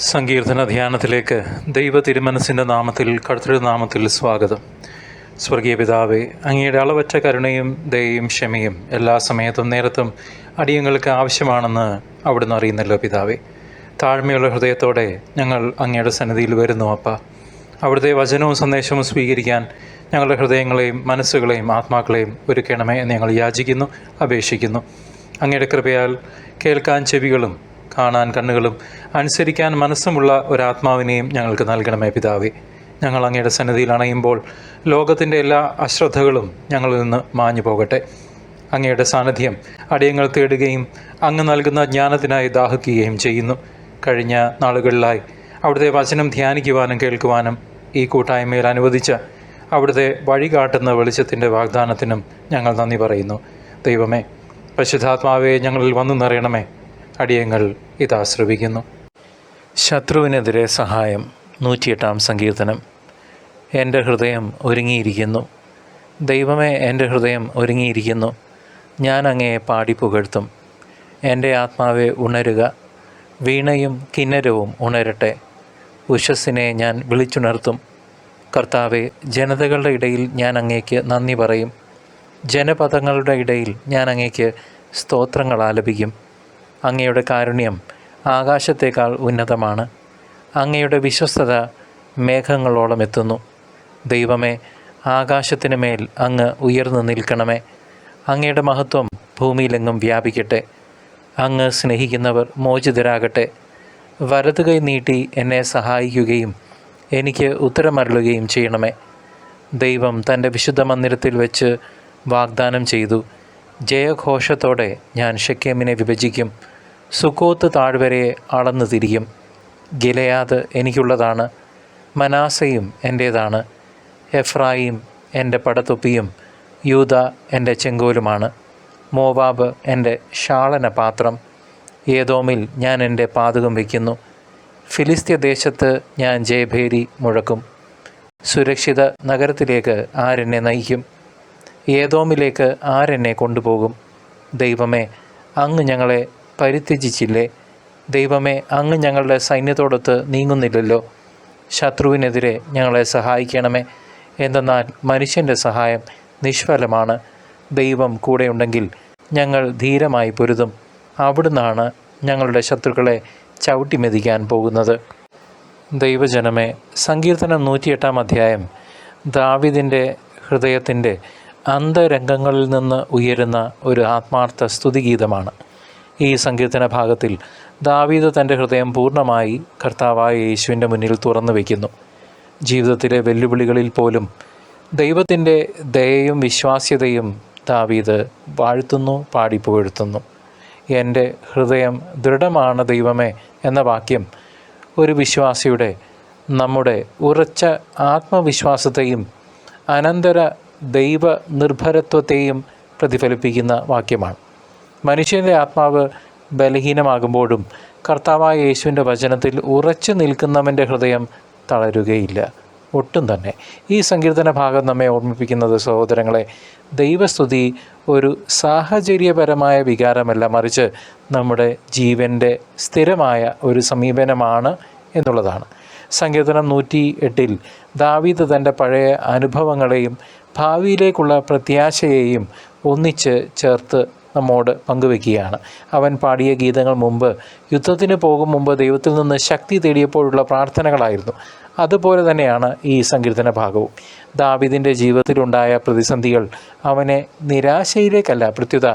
സങ്കീർത്തന ധ്യാനത്തിലേക്ക് ദൈവ തിരുമനസിന്റെ നാമത്തിൽ കർത്തൃനാമത്തിൽ സ്വാഗതം. സ്വർഗീയ പിതാവെ അങ്ങയുടെ അളവറ്റ കരുണയും ദയയും ക്ഷമയും എല്ലാ സമയത്തും നേരത്തും അടിയങ്ങൾക്ക് ആവശ്യമാണെന്ന് അവിടുന്ന് അറിയുന്നല്ലോ പിതാവെ. താഴ്മയുള്ള ഹൃദയത്തോടെ ഞങ്ങൾ അങ്ങയുടെ സന്നിധിയിൽ വരുന്നു അപ്പ. അവിടുത്തെ വചനവും സന്ദേശവും സ്വീകരിക്കാൻ ഞങ്ങളുടെ ഹൃദയങ്ങളെയും മനസ്സുകളെയും ആത്മാക്കളെയും ഒരുക്കണമേ എന്ന് ഞങ്ങൾ യാചിക്കുന്നു അപേക്ഷിക്കുന്നു. അങ്ങയുടെ കൃപയാൽ കേൾക്കാൻ ചെവികളും കാണാൻ കണ്ണുകളും അനുസരിക്കാൻ മനസ്സുമുള്ള ഒരാത്മാവിനെയും ഞങ്ങൾക്ക് നൽകണമേ പിതാവേ. ഞങ്ങൾ അങ്ങയുടെ സന്നിധിയിൽ അണയുമ്പോൾ ലോകത്തിന്റെ എല്ലാ അശ്രദ്ധകളും ഞങ്ങളിൽ നിന്ന് മാഞ്ഞു പോകട്ടെ. അങ്ങയുടെ സാന്നിധ്യം അടിയങ്ങൾ തേടുകയും അങ്ങ് നൽകുന്ന ജ്ഞാനത്തിനായി ദാഹിക്കുകയും ചെയ്യുന്നു. കഴിഞ്ഞ നാളുകളിലായി അവിടുത്തെ വചനം ധ്യാനിക്കുവാനും കേൾക്കുവാനും ഈ കൂട്ടായ്മയിൽ അനുവദിച്ച അവിടുത്തെ വഴി കാട്ടുന്ന വെളിച്ചത്തിന്റെ വാഗ്ദാനത്തിനും ഞങ്ങൾ നന്ദി പറയുന്നു. ദൈവമേ പരിശുദ്ധാത്മാവെ ഞങ്ങളിൽ വന്നു നിറയണമേ. അടിയങ്ങൾ ഇതാ ശ്രവിക്കുന്നു ശത്രുവിനെതിരെ സഹായം നൂറ്റിയെട്ടാം സങ്കീർത്തനം. എന്റെ ഹൃദയം ഒരുങ്ങിയിരിക്കുന്നു. ദൈവമേ എന്റെ ഹൃദയം ഒരുങ്ങിയിരിക്കുന്നു. ഞാൻ അങ്ങയെ പാടി പുകഴ്ത്തും. എന്റെ ആത്മാവെ ഉണരുക. വീണയും കിന്നരവും ഉണരട്ടെ. ഉഷസ്സിനെ ഞാൻ വിളിച്ചുണർത്തും. കർത്താവെ ജനതകളുടെ ഇടയിൽ ഞാൻ അങ്ങേക്ക് നന്ദി പറയും. ജനപദങ്ങളുടെ ഇടയിൽ ഞാൻ അങ്ങേക്ക് സ്തോത്രങ്ങൾ ആലപിക്കും. അങ്ങയുടെ കാരുണ്യം ആകാശത്തേക്കാൾ ഉന്നതമാണ്. അങ്ങയുടെ വിശ്വസ്തത മേഘങ്ങളോളം എത്തുന്നു. ദൈവമേ ആകാശത്തിന് മേൽ അങ്ങ് ഉയർന്നു നിൽക്കണമേ. അങ്ങയുടെ മഹത്വം ഭൂമിയിലെങ്ങും വ്യാപിക്കട്ടെ. അങ്ങ് സ്നേഹിക്കുന്നവർ മോചിതരാകട്ടെ. വലതുകൈ നീട്ടി എന്നെ സഹായിക്കുകയും എനിക്ക് ഉത്തരമരുളുകയും ചെയ്യണമേ. ദൈവം തന്റെ വിശുദ്ധ മന്ദിരത്തിൽ വെച്ച് വാഗ്ദാനം ചെയ്തു. ജയഘോഷത്തോടെ ഞാൻ ഷെക്കേമിനെ വിഭജിക്കും. സുക്കോത്ത് താഴ്വരയെ അളന്നു തിരിയും. ഗിലയാത് എനിക്കുള്ളതാണ്. മനാസയും എന്റേതാണ് എഫ്രായിം എന്റെ പടത്തൊപ്പിയും. യൂത എന്റെ ചെങ്കോലുമാണ്. മോവാബ് എന്റെ ഷാളന പാത്രം ഏതോമിൽ ഞാൻ എന്റെ പാതകം വയ്ക്കുന്നു. ഫിലിസ്ത്യ ദേശത്ത് ഞാൻ ജയഭേരി മുഴക്കും. സുരക്ഷിത നഗരത്തിലേക്ക് ആരെന്നെ നയിക്കും. ഏതോമിലേക്ക് ആരെന്നെ കൊണ്ടുപോകും? ദൈവമേ അങ്ങ് ഞങ്ങളെ പരിത്യജിച്ചില്ലേ? ദൈവമേ അങ്ങ് ഞങ്ങളുടെ സൈന്യത്തോടൊത്ത് നീങ്ങുന്നില്ലല്ലോ. ശത്രുവിനെതിരെ ഞങ്ങളെ സഹായിക്കണമേ. എന്തെന്നാൽ മനുഷ്യന്റെ സഹായം നിഷ്ഫലമാണ്. ദൈവം കൂടെയുണ്ടെങ്കിൽ ഞങ്ങൾ ധീരമായി പൊരുതും. അവിടുന്നാണ് ഞങ്ങളുടെ ശത്രുക്കളെ ചവിട്ടിമെതിക്കാൻ പോകുന്നത്. ദൈവജനമേ സങ്കീർത്തനം നൂറ്റിയെട്ടാം അധ്യായം. ദാവിദിന്റെ ഹൃദയത്തിന്റെ അന്തരംഗങ്ങളിൽ നിന്ന് ഉയരുന്ന ഒരു ആത്മാർത്ഥ സ്തുതിഗീതമാണ്. ഈ സങ്കീർത്തന ഭാഗത്തിൽ ദാവീദ് തന്റെ ഹൃദയം പൂർണമായി കർത്താവായ യേശുവിന്റെ മുന്നിൽ തുറന്നു വയ്ക്കുന്നു ജീവിതത്തിലെ വെല്ലുവിളികളിൽ പോലും ദൈവത്തിന്റെ ദയയും വിശ്വാസ്യതയും ദാവീദ് വാഴ്ത്തുന്നു പാടിപ്പുകഴ്ത്തുന്നു. എന്റെ ഹൃദയം ദൃഢമാണ് ദൈവമേ എന്ന വാക്യം ഒരു വിശ്വാസിയുടെ നമ്മുടെ ഉറച്ച ആത്മവിശ്വാസത്തെയും അനന്തര ദൈവ നിർഭരത്വത്തെയും പ്രതിഫലിപ്പിക്കുന്ന വാക്യമാണ്. മനുഷ്യന്റെ ആത്മാവ് ബലഹീനമാകുമ്പോഴും കർത്താവായ യേശുവിന്റെ വചനത്തിൽ ഉറച്ചു നിൽക്കുന്നവന്റെ ഹൃദയം തളരുകയില്ല. ഒട്ടും തന്നെ. ഈ സങ്കീർത്തന ഭാഗം നമ്മെ ഓർമ്മിപ്പിക്കുന്നത് സഹോദരങ്ങളെ ദൈവസ്തുതി ഒരു സാഹചര്യപരമായ വികാരമല്ല മറിച്ച് നമ്മുടെ ജീവന്റെ സ്ഥിരമായ ഒരു സമീപനമാണ് എന്നുള്ളതാണ്. സങ്കീർത്തനം നൂറ്റി എട്ടിൽ ദാവീദ് തന്റെ പഴയ അനുഭവങ്ങളെയും ഭാവിയിലേക്കുള്ള പ്രത്യാശയെയും ഒന്നിച്ച് ചേർത്ത് നമ്മോട് പങ്കുവെക്കുകയാണ്. അവൻ പാടിയ ഗീതങ്ങൾ മുമ്പ് യുദ്ധത്തിന് പോകും മുമ്പ് ദൈവത്തിൽ നിന്ന് ശക്തി തേടിയപ്പോഴുള്ള പ്രാർത്ഥനകളായിരുന്നു. അതുപോലെ തന്നെയാണ് ഈ സങ്കീർത്തന ഭാഗവും. ദാവിദിന്റെ ജീവിതത്തിലുണ്ടായ പ്രതിസന്ധികൾ അവനെ നിരാശയിലേക്കല്ല പ്രത്യുത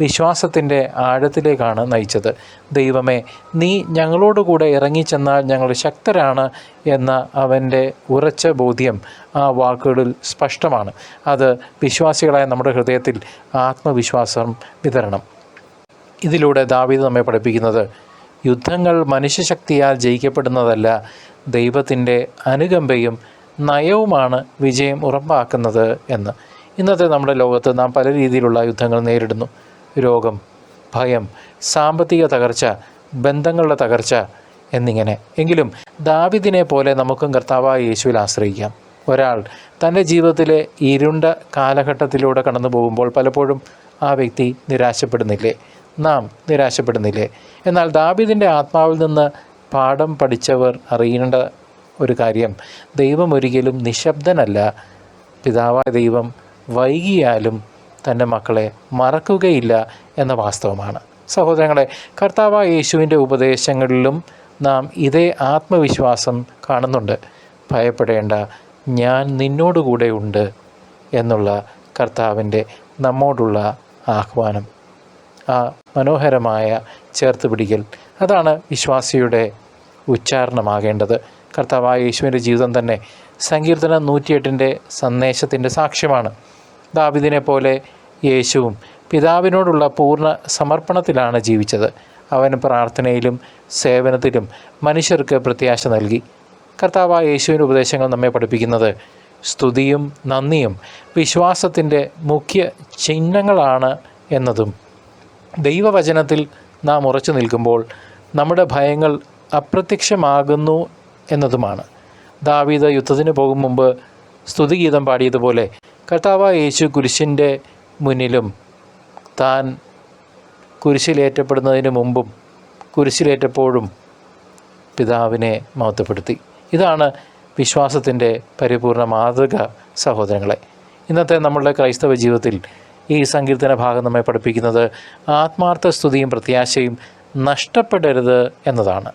വിശ്വാസത്തിന്റെ ആഴത്തിലേക്കാണ് നയിച്ചത്. ദൈവമേ നീ ഞങ്ങളോടുകൂടെ ഇറങ്ങിച്ചെന്നാൽ ഞങ്ങൾ ശക്തരാണ് എന്ന അവന്റെ ഉറച്ച ബോധ്യം ആ വാക്കുകളിൽ സ്പഷ്ടമാണ്. അത് വിശ്വാസികളായ നമ്മുടെ ഹൃദയത്തിൽ ആത്മവിശ്വാസം വിതരണം. ഇതിലൂടെ ദാവീദ് നമ്മെ പഠിപ്പിക്കുന്നത് യുദ്ധങ്ങൾ മനുഷ്യശക്തിയാൽ ജയിക്കപ്പെടുന്നതല്ല ദൈവത്തിന്റെ അനുകമ്പയും നയവുമാണ് വിജയം ഉറപ്പാക്കുന്നത് എന്ന്. ഇന്നത്തെ നമ്മുടെ ലോകത്ത് നാം പല രീതിയിലുള്ള യുദ്ധങ്ങൾ നേരിടുന്നു. രോഗം ഭയം സാമ്പത്തിക തകർച്ച ബന്ധങ്ങളുടെ തകർച്ച എന്നിങ്ങനെ. എങ്കിലും ദാവിദിനെ പോലെ നമുക്കും കർത്താവായ യേശുവിൽ ആശ്രയിക്കാം. ഒരാൾ തന്റെ ജീവിതത്തിലെ ഇരുണ്ട കാലഘട്ടത്തിലൂടെ കടന്നു പോകുമ്പോൾ പലപ്പോഴും ആ വ്യക്തി നിരാശപ്പെടുന്നില്ലേ? നാം നിരാശപ്പെടുന്നില്ലേ? എന്നാൽ ദാബിദിന്റെ ആത്മാവിൽ നിന്ന് പാഠം പഠിച്ചവർ അറിയേണ്ട ഒരു കാര്യം ദൈവം ഒരിക്കലും നിശബ്ദനല്ല. പിതാവായ ദൈവം വൈകിയാലും തന്റെ മക്കളെ മറക്കുകയില്ല എന്ന വാസ്തവമാണ്. സഹോദരങ്ങളെ കർത്താവ യേശുവിന്റെ ഉപദേശങ്ങളിലും നാം ഇതേ ആത്മവിശ്വാസം കാണുന്നുണ്ട്. ഭയപ്പെടേണ്ട ഞാൻ നിന്നോടുകൂടെ ഉണ്ട് എന്നുള്ള കർത്താവിന്റെ നമ്മോടുള്ള ആഹ്വാനം. ആ മനോഹരമായ ചേർത്ത് പിടിക്കൽ അതാണ് വിശ്വാസിയുടെ ഉച്ചാരണമാകേണ്ടത്. കർത്താവായ യേശുവിന്റെ ജീവിതം തന്നെ സങ്കീർത്തനം നൂറ്റിയെട്ടിന്റെ സന്ദേശത്തിന്റെ സാക്ഷ്യമാണ്. ദാവിദിനെ പോലെ യേശുവും പിതാവിനോടുള്ള പൂർണ സമർപ്പണത്തിലാണ് ജീവിച്ചത്. അവൻ പ്രാർത്ഥനയിലും സേവനത്തിലും മനുഷ്യർക്ക് പ്രത്യാശ നൽകി. കർത്താവ് യേശുവിന്റെ ഉപദേശങ്ങൾ നമ്മെ പഠിപ്പിക്കുന്നത് സ്തുതിയും നന്ദിയും വിശ്വാസത്തിന്റെ മുഖ്യ ചിഹ്നങ്ങളാണ് എന്നതും ദൈവവചനത്തിൽ നാം ഉറച്ചു നിൽക്കുമ്പോൾ നമ്മുടെ ഭയങ്ങൾ അപ്രത്യക്ഷമാകുന്നു എന്നതുമാണ്. ദാവീദ് യുദ്ധത്തിന് പോകും മുമ്പ് സ്തുതിഗീതം പാടിയതുപോലെ കർത്താവായ യേശു കുരിശിന്റെ മുന്നിലും താൻ കുരിശിലേറ്റപ്പെടുന്നതിന് മുമ്പും കുരിശിലേറ്റപ്പോഴും പിതാവിനെ മഹത്വപ്പെടുത്തി. ഇതാണ് വിശ്വാസത്തിന്റെ പരിപൂർണ മാതൃക സഹോദരങ്ങളെ. ഇന്നത്തെ നമ്മളുടെ ക്രൈസ്തവ ജീവിതത്തിൽ ഈ സങ്കീർത്തന ഭാഗം നമ്മെ പഠിപ്പിക്കുന്നത് ആത്മാർത്ഥ സ്തുതിയും പ്രത്യാശയും നഷ്ടപ്പെടരുത് എന്നതാണ്.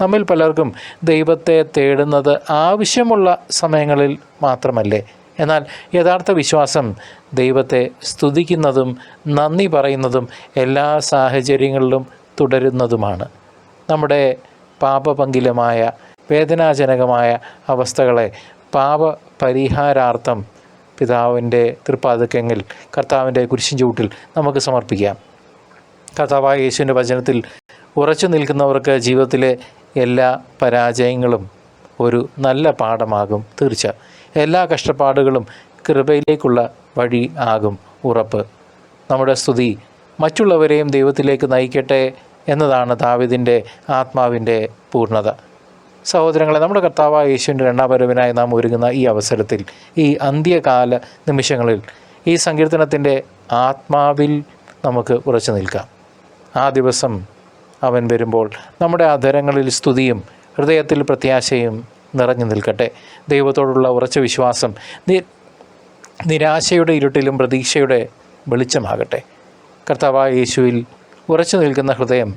നമ്മിൽ പലർക്കും ദൈവത്തെ തേടുന്നത് ആവശ്യമുള്ള സമയങ്ങളിൽ മാത്രമല്ലേ എന്നാൽ യഥാർത്ഥ വിശ്വാസം ദൈവത്തെ സ്തുതിക്കുന്നതും നന്ദി പറയുന്നതും എല്ലാ സാഹചര്യങ്ങളിലും തുടരുന്നതുമാണ്. നമ്മുടെ പാപപങ്കിലമായ വേദനാജനകമായ അവസ്ഥകളെ പാപ പരിഹാരാർത്ഥം പിതാവിന്റെ തൃപ്പാതക്കെങ്കിൽ കർത്താവിന്റെ കുരിശിൻ ചൂട്ടിൽ നമുക്ക് സമർപ്പിക്കാം. കർത്താവായ യേശുവിന്റെ വചനത്തിൽ ഉറച്ചു നിൽക്കുന്നവർക്ക് ജീവിതത്തിലെ എല്ലാ പരാജയങ്ങളും ഒരു നല്ല പാഠമാകും തീർച്ച എല്ലാ കഷ്ടപ്പാടുകളും കൃപയിലേക്കുള്ള വഴി ആകും ഉറപ്പ്. നമ്മുടെ സ്തുതി മറ്റുള്ളവരെയും ദൈവത്തിലേക്ക് നയിക്കട്ടെ എന്നതാണ് ദാവിദിന്റെ ആത്മാവിന്റെ പൂർണത. സഹോദരങ്ങളെ നമ്മുടെ കർത്താവായ യേശുവിന്റെ രണ്ടാം വരവിനായി നാം ഒരുങ്ങുന്ന ഈ അവസരത്തിൽ ഈ അന്ത്യകാല നിമിഷങ്ങളിൽ ഈ സങ്കീർത്തനത്തിന്റെ ആത്മാവിൽ നമുക്ക് ഉറച്ചു നിൽക്കാം. ആ ദിവസം അവൻ വരുമ്പോൾ നമ്മുടെ അധരങ്ങളിൽ സ്തുതിയും ഹൃദയത്തിൽ പ്രത്യാശയും നിറഞ്ഞു നിൽക്കട്ടെ. ദൈവത്തോടുള്ള ഉറച്ച വിശ്വാസം നിരാശയുടെ ഇരുട്ടിലും പ്രതീക്ഷയുടെ വെളിച്ചമാകട്ടെ. കർത്താവായ യേശുവിൽ ഉറച്ചു നിൽക്കുന്ന ഹൃദയം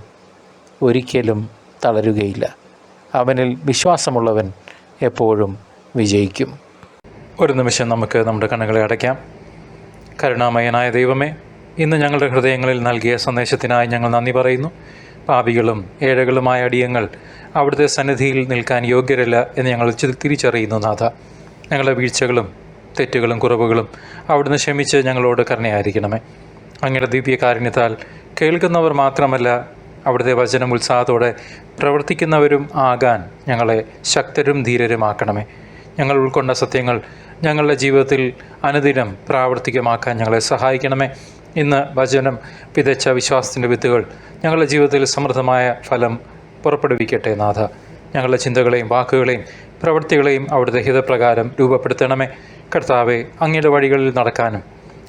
ഒരിക്കലും തളരുകയില്ല. അവനിൽ വിശ്വാസമുള്ളവൻ എപ്പോഴും വിജയിക്കും. ഒരു നിമിഷം നമുക്ക് നമ്മുടെ കണ്ണുകളെ അടയ്ക്കാം. കരുണാമയനായ ദൈവമേ ഇന്ന് ഞങ്ങളുടെ ഹൃദയങ്ങളിൽ നൽകിയ സന്ദേശത്തിനായി ഞങ്ങൾ നന്ദി പറയുന്നു. പാപികളും ഏഴകളുമായ അടിയങ്ങൾ അവിടുത്തെ സന്നിധിയിൽ നിൽക്കാൻ യോഗ്യരല്ല എന്ന് ഞങ്ങൾ തിരിച്ചറിയുന്നു നാഥ. ഞങ്ങളുടെ വീഴ്ചകളും തെറ്റുകളും കുറവുകളും അവിടുന്ന് ക്ഷമിച്ച് ഞങ്ങളോട് കരുണയായിരിക്കണമേ. അങ്ങയുടെ ദിവ്യകാരുണ്യത്താൽ കേൾക്കുന്നവർ മാത്രമല്ല അവിടുത്തെ വചനം ഉത്സാഹത്തോടെ പ്രവർത്തിക്കുന്നവരും ആകാൻ ഞങ്ങളെ ശക്തരും ധീരരുമാക്കണമേ. ഞങ്ങൾ ഉൾക്കൊണ്ട സത്യങ്ങൾ ഞങ്ങളുടെ ജീവിതത്തിൽ അനുദിനം പ്രാവർത്തികമാക്കാൻ ഞങ്ങളെ സഹായിക്കണമേ. ഇന്ന് വചനം വിതച്ച വിശ്വാസത്തിന്റെ വിത്തുകൾ ഞങ്ങളുടെ ജീവിതത്തിൽ സമൃദ്ധമായ ഫലം പുറപ്പെടുവിക്കട്ടെ നാഥ. ഞങ്ങളുടെ ചിന്തകളെയും വാക്കുകളെയും പ്രവൃത്തികളെയും അവിടുത്തെ ഹിതപ്രകാരം രൂപപ്പെടുത്തണമേ. കർത്താവെ അങ്ങയുടെ വഴികളിൽ നടക്കാനും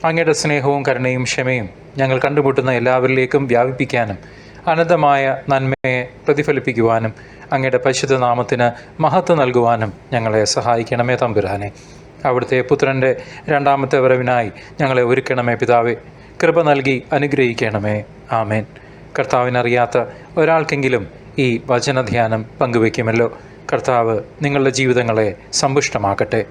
അങ്ങയുടെ സ്നേഹവും കരുണയും ക്ഷമയും ഞങ്ങൾ കണ്ടുമുട്ടുന്ന എല്ലാവരിലേക്കും വ്യാപിപ്പിക്കാനും അനന്തമായ നന്മയെ പ്രതിഫലിപ്പിക്കുവാനും അങ്ങയുടെ പരിശുദ്ധ നാമത്തിന് മഹത്വം നൽകുവാനും ഞങ്ങളെ സഹായിക്കണമേ തമ്പുരാനെ. അവിടുത്തെ പുത്രന്റെ രണ്ടാമത്തെ വരവിനായി ഞങ്ങളെ ഒരുക്കണമേ പിതാവേ. കൃപ നൽകി അനുഗ്രഹിക്കണമേ. ആമേൻ. കർത്താവിനറിയാത്ത ഒരാൾക്കെങ്കിലും ഈ വചനധ്യാനം പങ്കുവയ്ക്കുമല്ലോ. കർത്താവ് നിങ്ങളുടെ ജീവിതങ്ങളെ സമ്പുഷ്ടമാക്കട്ടെ.